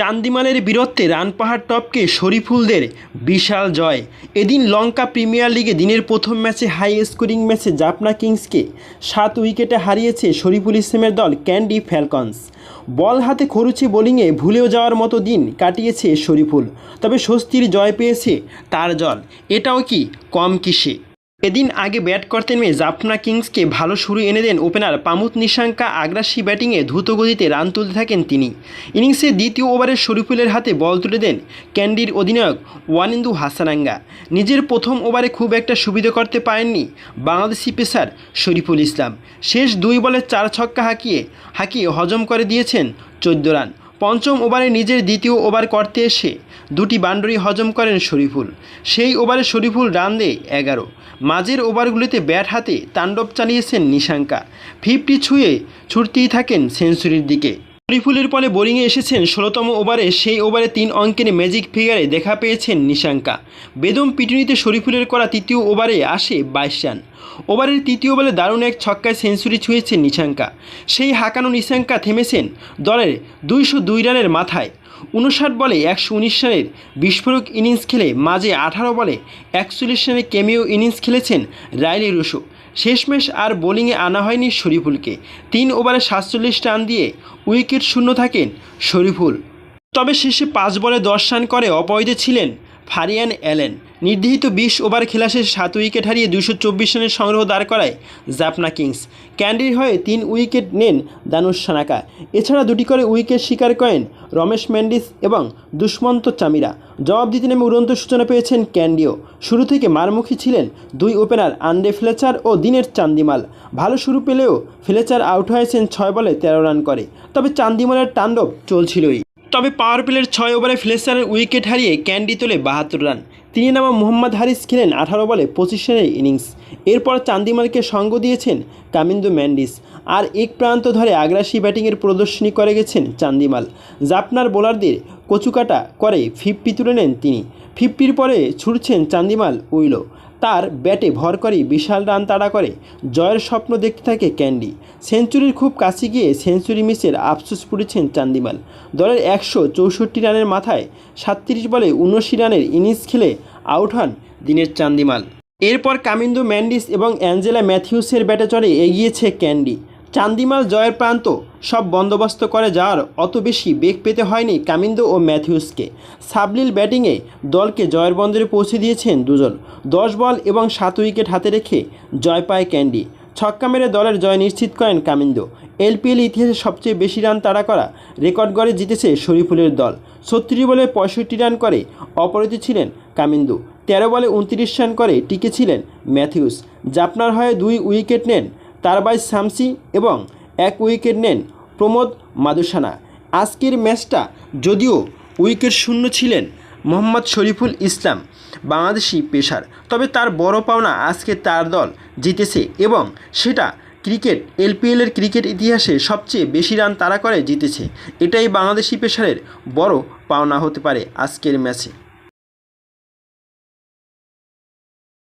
চান্দিমালের বীরত্বে রানপাহাড় টপকে শরীফুলদের বিশাল জয়। এদিন লঙ্কা প্রিমিয়ার লিগে দিনের প্রথম ম্যাচে হাই স্কোরিং ম্যাচে জাপনা কিংসকে সাত উইকেটে হারিয়েছে শরীফুল ইসলামের দল ক্যান্ডি ফ্যালকনস। বল হাতে খরুচে বোলিংয়ে ভুলেও যাওয়ার মতো দিন কাটিয়েছে শরীফুল, তবে স্বস্তির জয় পেয়েছে তার জল এটাও কি কম কিসে? এদিন আগে ব্যাট করতে নেমে জাফনা কিংসকে ভালো শুরু এনে দেন ওপেনার পামুত নিশাঙ্কা। আগ্রাসী ব্যাটিংয়ে দ্রুত গতিতে রান তুলতে থাকেন তিনি। ইনিংসে দ্বিতীয় ওভারে শরীফুলের হাতে বল তুলে দেন ক্যান্ডির অধিনায়ক ওয়ানিন্দু হাসানাঙ্গা। নিজের প্রথম ওভারে খুব একটা সুবিধা করতে পারেননি বাংলাদেশি পেসার শরীফুল ইসলাম। শেষ দুই বলে চার ছক্কা হাঁকিয়ে হাঁকিয়ে হজম করে দিয়েছেন চোদ্দ রান। পঞ্চম ওভারে নিজের দ্বিতীয় ওভার করতে এসে দুটি বাউন্ডারি হজম করেন শরীফুল। সেই ওভারে শরীফুল রান দেয় এগারো। মাঝের ওভারগুলিতে ব্যাট হাতে তাণ্ডব চালিয়েছেন নিশাঙ্কা। ফিফটি ছুঁয়ে ছুটতেই থাকেন সেঞ্চুরির দিকে। শরীফুলের পরে বোলিংয়ে এসেছেন ষোলোতম ওভারে সেই ওভারে তিন অঙ্কের ম্যাজিক ফিগারে দেখা পেয়েছেন নিশাঙ্কা। বেদম পিটুনিতে শরীফুলের করা তৃতীয় ওভারে আসে বাইশ রান। ওভারের তৃতীয় বলে দারুণ এক ছক্কায় সেঞ্চুরি ছুঁয়েছেন নিশাঙ্কা। সেই হাঁকানো নিশাঙ্কা থেমেছেন দলের দুইশো দুই রানের মাথায়। উনষাট বলে একশো উনিশ রানের বিস্ফোরক ইনিংস খেলে মাঝে আঠারো বলে একচল্লিশ রানের কেমিও ইনিংস খেলেছেন রাইলি রুশো। শেষমেশ আর বোলিংয়ে আনা হয়নি শরীফুলকে। তিন ওভারে সাতচল্লিশ রান দিয়ে উইকেট শূন্য থাকেন শরীফুল। তবে শেষে পাঁচ বলে দশ রান করে অপরাজিত ছিলেন ফারিয়ান অ্যালেন। নির্ধারিত বিশ ওভার খেলা শেষে সাত উইকেট হারিয়ে দুশো চব্বিশ রানের সংগ্রহ দাঁড় করায় জাপনা কিংস। ক্যান্ডির হয়ে তিন উইকেট নেন দানুষ সানাকা। এছাড়া দুটি করে উইকেট শিকার করেন রমেশ ম্যান্ডিস এবং দুষ্মন্ত চামিরা। জবাব দিতে নেমে উড়ন্ত সূচনা পেয়েছেন ক্যান্ডিও। শুরু থেকে মারমুখী ছিলেন দুই ওপেনার আন্ডে ফ্লেচার ও দিনের চান্দিমাল। ভালো শুরু পেলেও ফ্লেচার আউট হয়েছেন ছয় বলে তেরো রান করে। তবে চান্দিমালের তাণ্ডব চলছিলই। তবে পাওয়ার প্লের ছয় ওভারে ফ্লেসারের উইকেট হারিয়ে ক্যান্ডি তোলে বাহাত্তর রান। তিনি নামা মোহাম্মদ হারিস খেলেন আঠারো বলে পঁচিশ রানের ইনিংস। এরপর চান্দিমালকে সঙ্গ দিয়েছেন কামিন্দু ম্যান্ডিস আর এক প্রান্ত ধরে আগ্রাসী ব্যাটিংয়ের প্রদর্শনী করে গেছেন চান্দিমাল। জাপনার বোলারদের কচুকাটা করে ফিফটি তুলে নেন তিনি। ফিফটির পরে ছুটছেন চান্দিমাল উইলো। তার ব্যাটে ভর করে বিশাল রান তাড়া করে। জয়ের স্বপ্ন দেখতে থাকে ক্যান্ডি। সেঞ্চুরির খুব কাছে গিয়ে সেঞ্চুরি মিসের আফসোস পুড়েছেন চান্দিমাল। দলের একশো চৌষট্টি রানের মাথায় সাতত্রিশ বলে উনআশি রানের ইনিংস খেলে আউট হন দিনের চান্দিমাল। এরপর কামিন্দু ম্যান্ডিস এবং অ্যাঞ্জেলা ম্যাথিউসের ব্যাটে চড়ে এগিয়েছে ক্যান্ডি। চান্দিমাল জয়ের প্রান্ত। সব বন্দোবস্ত করে যাওয়ার অত বেশি বেগ পেতে হয়নি কামিন্দো ও ম্যাথিউসকে। সাবলিল ব্যাটিংয়ে দলকে জয়ের বন্দরে পৌঁছে দিয়েছেন দুজন। দশ বল এবং সাত উইকেট হাতে রেখে জয় পায় ক্যান্ডি। ছক্কা মেরে দলের জয় নিশ্চিত করেন কামিন্দো। এলপিএল ইতিহাসে সবচেয়ে বেশি রান তাড়া করা রেকর্ড গড়ে জিতেছে শরীফুলের দল। ছত্রিশ বলে পঁয়ষট্টি রান করে অপরাজিত ছিলেন কামিন্দু। তেরো বলে উনত্রিশ রান করে টিকেছিলেন ম্যাথিউস। জাপনার হয়ে দুই উইকেট নেন তারবাই শামসি এবং এক উইকেট নেন প্রমোদ মাদুসানা। আজকের ম্যাচটা যদিও উইকেট শূন্য ছিলেন মোহাম্মদ শরীফুল ইসলাম, বাংলাদেশি পেশার তবে তার বড় পাওনা আজকে তার দল জিতেছে এবং সেটা ক্রিকেট, এলপিএলের ক্রিকেট ইতিহাসে সবচেয়ে বেশি রান তারা করে জিতেছে। এটাই বাংলাদেশি পেশারের বড় পাওনা হতে পারে আজকের ম্যাচে।